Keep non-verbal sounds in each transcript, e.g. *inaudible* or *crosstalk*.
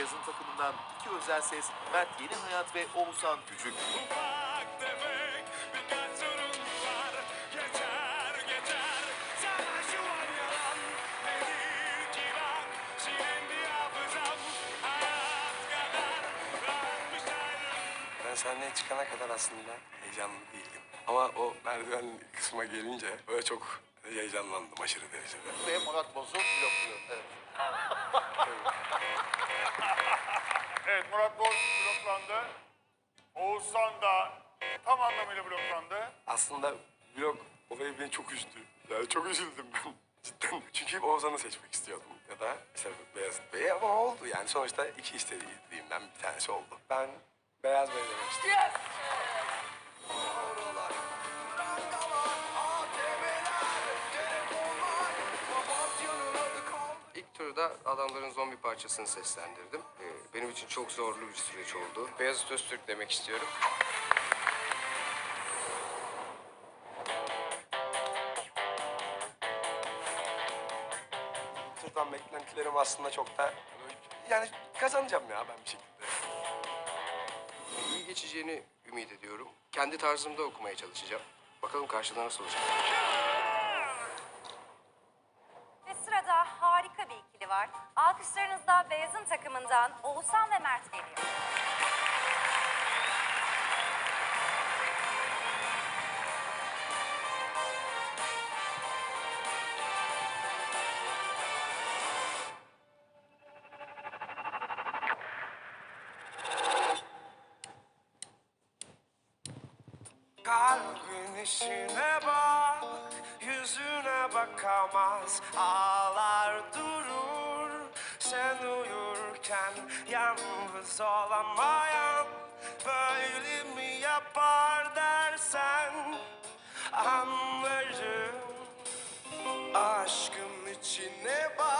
Beyaz'ın takımından iki özel ses Mert Yeni Hayat ve Oğuzhan Küçük. Ben sahneye çıkana kadar aslında heyecanlı değildim. Ama o merdiven kısma gelince böyle çok heyecanlandım aşırı derecede. Ve Murat Boz'u blokluyor. Evet. *laughs* Evet Murat Boz bloklandı. Oğuzhan da tam anlamıyla bloklandı. Aslında blok olayı beni çok üzdü. Yani çok üzüldüm ben *laughs* cidden. Çünkü Oğuzhan'ı seçmek istiyordum. Ya da işte Beyazıt Bey'i ama oldu yani. Sonuçta iki istediğimden bir tanesi oldu. Ben Beyaz Bey demek istiyorum. İlk turda adamların zombi parçasını seslendirdim. Ee, benim için çok zorlu bir süreç oldu. Beyazıt Öztürk demek istiyorum. Turdan beklentilerim aslında çok da... Yani kazanacağım ya ben bir şekilde. İyi geçeceğini ümit ediyorum. Kendi tarzımda okumaya çalışacağım. Bakalım karşıda nasıl olacak. Beyaz'ın takımından Oğuzhan ve Mert geliyor. Kalbin bak, yüzüne bakamaz Ağlar durur, sen uyurken Yalnız olamayan böyle mi yapar dersen? Anlarım Aşkın içine bak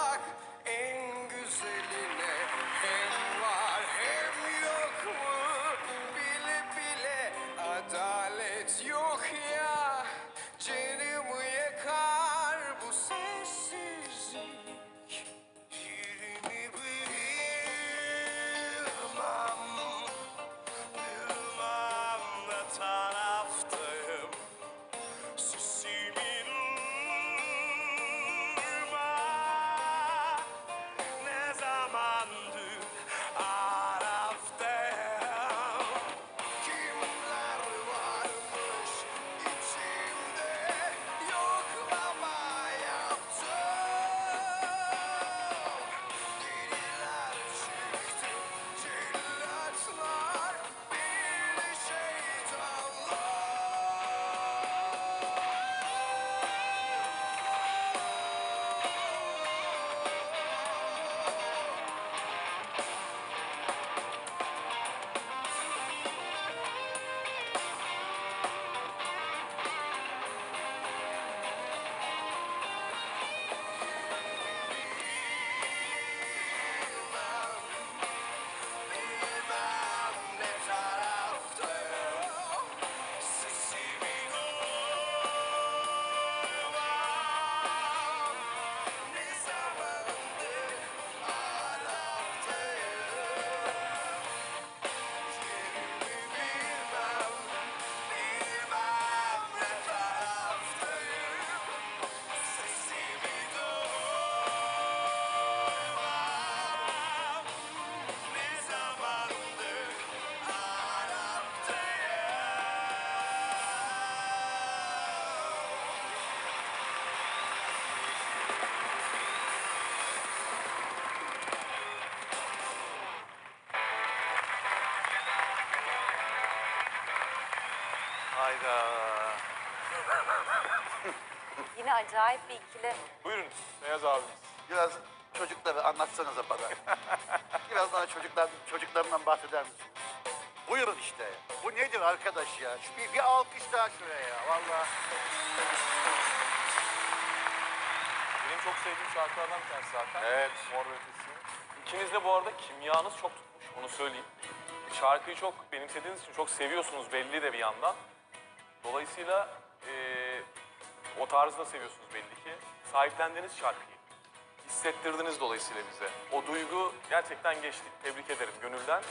Hayda. *laughs* Yine acayip bir ikili. Buyurun Beyaz abimiz. Biraz çocukları anlatsanıza bana. Biraz daha çocuklar, çocuklarından bahseder misiniz? Buyurun işte. Bu nedir arkadaş ya? Şu bir, bir alkış daha şuraya ya. Vallahi. Benim çok sevdiğim şarkılardan bir tanesi zaten. Evet. Mor ve Ötesi. İkiniz de bu arada kimyanız çok tutmuş, onu söyleyeyim. Şarkıyı çok benimsediğiniz için çok seviyorsunuz belli de bir yandan. Dolayısıyla eee, o tarzı da seviyorsunuz belli ki. Sahiplendiğiniz şarkıyı. hissettirdiniz dolayısıyla bize. O duygu gerçekten geçti. Tebrik ederim gönülden.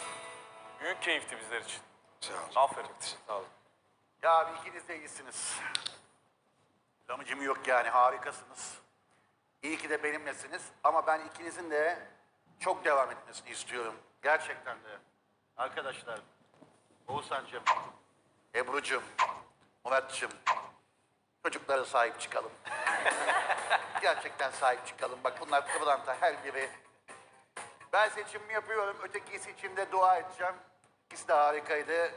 Büyük keyifti bizler için. Sağ olun. Aferin. Sağ olun. Ya abi ikiniz de iyisiniz. Lamıcım yok yani harikasınız. İyi ki de benimlesiniz ama ben ikinizin de çok devam etmesini istiyorum. Gerçekten de. Arkadaşlar, Oğuzhan'cığım, Ebru'cum, Murat'cığım, çocuklara sahip çıkalım. *laughs* Gerçekten sahip çıkalım. Bak bunlar kıvranta her biri. Ben seçimimi yapıyorum. Ötekisi için de dua edeceğim. İkisi de harikaydı.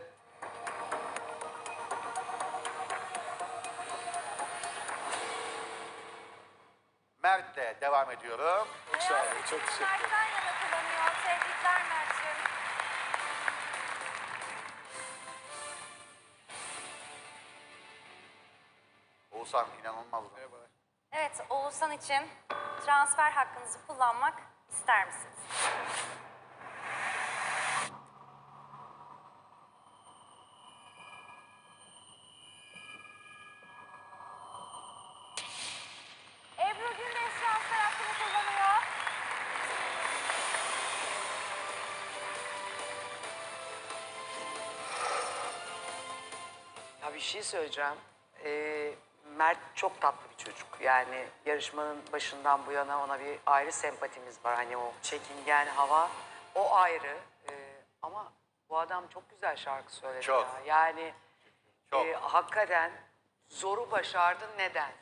Mert'le devam ediyorum. Çok sağ olun. Çok teşekkür ederim. Mert'ten yana kullanıyor. Tebrikler Mert'ciğim. Oğuzhan inanılmaz. Evet, Oğuzhan için transfer hakkınızı kullanmak ister misiniz? Ebru Gündeş transfer hakkını kullanıyor. Ya bir şey söyleyeceğim. Ee, Mert çok tatlı bir çocuk. Yani yarışmanın başından bu yana ona bir ayrı sempatimiz var. Hani o çekingen hava o ayrı. Ee, ama bu adam çok güzel şarkı söyledi Çok. ya. Yani Çok. e, hakikaten zoru başardın neden?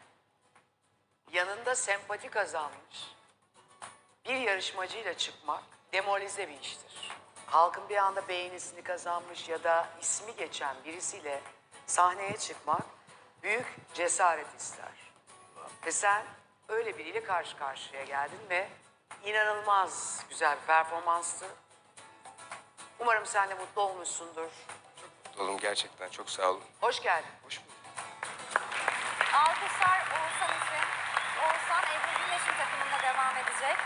Yanında sempati kazanmış bir yarışmacıyla çıkmak demolize bir iştir. Halkın bir anda beğenisini kazanmış ya da ismi geçen birisiyle sahneye çıkmak büyük cesaret ister. Ve sen öyle biriyle karşı karşıya geldin ve inanılmaz güzel bir performanstı. Umarım sen de mutlu olmuşsundur. Mutlu oldum gerçekten. Çok sağ olun. Hoş geldin. Hoş bulduk. Alkışlar Oğuzhan için. Oğuzhan Ebru Gündeş'in takımında devam edecek.